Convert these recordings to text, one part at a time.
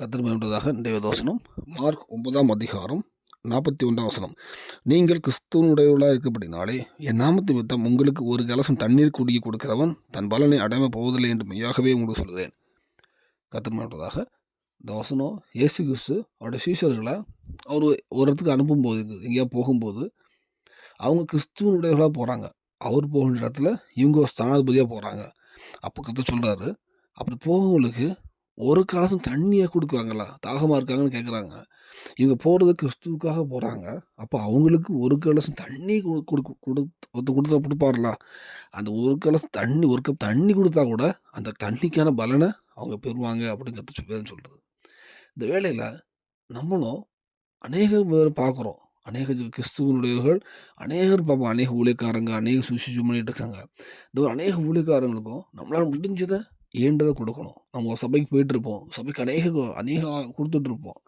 கத்தர் இன்றைய தோசனம் மார்க் ஒன்பதாம் அதிகாரம் நாற்பத்தி ஒன்றாம் வசனம். நீங்கள் கிறிஸ்துவனுடையவர்களாக இருக்கப்படினாலே என் நாமத்தை நிமித்தம் உங்களுக்கு ஒரு கலசம் தண்ணீர் குடிக்க கொடுக்கிறவன் தன் பலனை அடைமை போவதில்லை என்று மெய்யாகவே உங்களுக்கு சொல்கிறேன். கத்தர் இந்த வசனம் இயேசு கிறிஸ்து அவருடைய சீஷர்களை அவர் ஒரு இடத்துக்கு அனுப்பும்போது எங்கேயா போகும்போது அவங்க கிறிஸ்துவனுடையவர்களாக போகிறாங்க அவர் போகின்ற இடத்துல இவங்க ஸ்தானாதிபதியாக போகிறாங்க அப்போ கற்று சொல்கிறாரு அப்படி போகவங்களுக்கு ஒரு கலசம் தண்ணியை கொடுக்குவாங்களா? தாகமாக இருக்காங்கன்னு கேட்குறாங்க இவங்க போகிறது கிறிஸ்துவுக்காக போகிறாங்க அப்போ அவங்களுக்கு ஒரு கலசம் தண்ணி கொடு கொடுத்து ஒருத்தர் கொடுத்தா அந்த ஒரு கலசம் தண்ணி ஒரு கப் தண்ணி கொடுத்தா கூட அந்த தண்ணிக்கான பலனை அவங்க பெறுவாங்க அப்படின்னு கற்று சொல்கிறது இந்த வேலையில் நம்மளும் அநேக பேர் பார்க்குறோம் அநேக ஜ- கிறிஸ்துவனுடையவர்கள் அநேகர் பார்ப்போம் அநேக ஊழியக்காரங்க அநேக சுவிசேஷம் பண்ணிட்டு இருக்காங்க. இந்த ஒரு அநேக ஊழியக்காரங்களுக்கும் நம்மளால் முடிஞ்சதை ஏன்றதை கொடுக்கணும். நம்ம ஒரு சபைக்கு போயிட்டு இருப்போம் சபைக்கு அநேக அநேக கொடுத்துட்ருப்போம்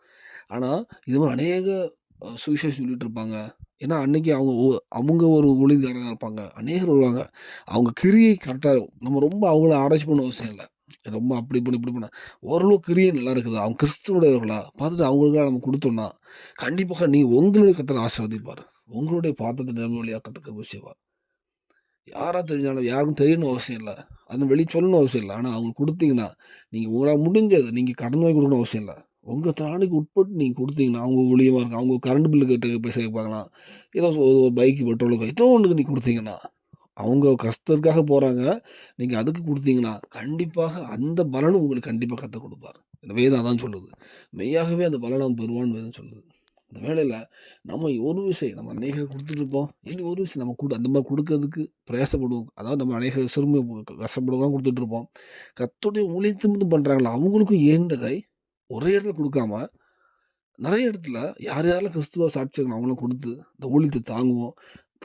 ஆனால் இது மாதிரி அநேக சுவிசேஷம் சொல்லிட்டு இருப்பாங்க ஏன்னா அன்னைக்கு அவங்க அவங்க ஒரு ஊழியக்காரங்க இருப்பாங்க. அநேகர் வருவாங்க. அவங்க கிரியை கரெக்டாக நம்ம ரொம்ப அவங்கள ஆராய்ச்சி பண்ண அவசியம் இல்லை. ரொம்ப அப்படி பண்ணி இப்படி பண்ண. ஓரளவு கிரியை நல்லா இருக்குது. அவங்க கிறிஸ்துவனுடையவர்களா பார்த்துட்டு அவங்களுக்காக நம்ம கொடுத்தோம்னா கண்டிப்பாக நீ உங்களுடைய கத்தனை ஆசிர்வதிப்பார். உங்களுடைய பாத்திரத்தை நிரம்ப கற்றுக்க செய்வார் யாராக தெரிஞ்சாலும் யாருக்கும் தெரியணும் அவசியம் இல்லை. அதுவும் வெளியே சொல்லணும் அவசியம் இல்லை. ஆனால் அவங்க கொடுத்தீங்கன்னா நீங்கள் உங்களால் முடிஞ்சது நீங்கள் கடன் வாங்கி கொடுக்கணும் அவசியம் இல்லை. உங்கள் திராணிக்கு உட்பட்டு நீங்கள் கொடுத்தீங்கன்னா அவங்க மூலியமாக இருக்கும் அவங்க கரண்ட் பில்லு கட்டு போய் சேர்ப்பாங்களாம் ஏதோ ஒரு ஒரு பைக்கு பெட்ரோலுக்கு ஏதோ ஒன்றுக்கு நீங்கள் கொடுத்தீங்கன்னா அவங்க கஷ்டத்துக்காக போகிறாங்க நீங்கள் அதுக்கு கொடுத்தீங்கன்னா கண்டிப்பாக அந்த பலனும் உங்களுக்கு கண்டிப்பாக கற்றுக் கொடுப்பார். இந்த வேதம் அதான் சொல்லுது. மெய்யாகவே அந்த பலனை அவன் பெறுவான்னு வேதம் சொல்லுது. இந்த வேலையில் நம்ம ஒரு விஷயம் நம்ம அநேக கொடுத்துட்ருப்போம். இனி ஒரு விஷயம் நம்ம கொடு அந்த மாதிரி கொடுக்கறதுக்கு பிரயாசப்படுவோம். அதாவது நம்ம அநேக சிறுமி கஷ்டப்படுவோம் கொடுத்துட்ருப்போம். கத்துடைய ஊழியத்தை மட்டும் பண்ணுறாங்களா அவங்களுக்கும் ஏண்டதை ஒரே இடத்துல கொடுக்காம நிறைய இடத்துல யார் யாரெல்லாம் கிறிஸ்துவ சாட்சியங்கள் அவங்களும் கொடுத்து இந்த ஊழியத்தை தாங்குவோம்.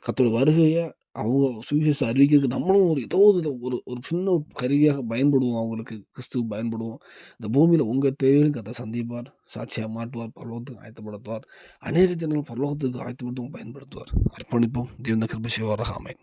கத்தோட வருகையை அவங்க சுவிசேஷம் அறிவிக்கிறதுக்கு நம்மளும் ஒரு ஏதோ ஒரு ஒரு ஒரு சின்ன கருவியாக பயன்படுவோம். அவங்களுக்கு கிறிஸ்துவ பயன்படுவோம். இந்த பூமியில் உங்கள் தேவையும் கதை சந்திப்பார் சாட்சியாக மாட்டுவார் பரலோகத்துக்கு ஆயத்தப்படுத்துவார். அநேக ஜனங்கள் பரலோகத்துக்கு ஆயத்தப்படுத்தவும் பயன்படுத்துவார். அர்ப்பணிப்போம். தேவந்த கிருப சிவராக அமைன்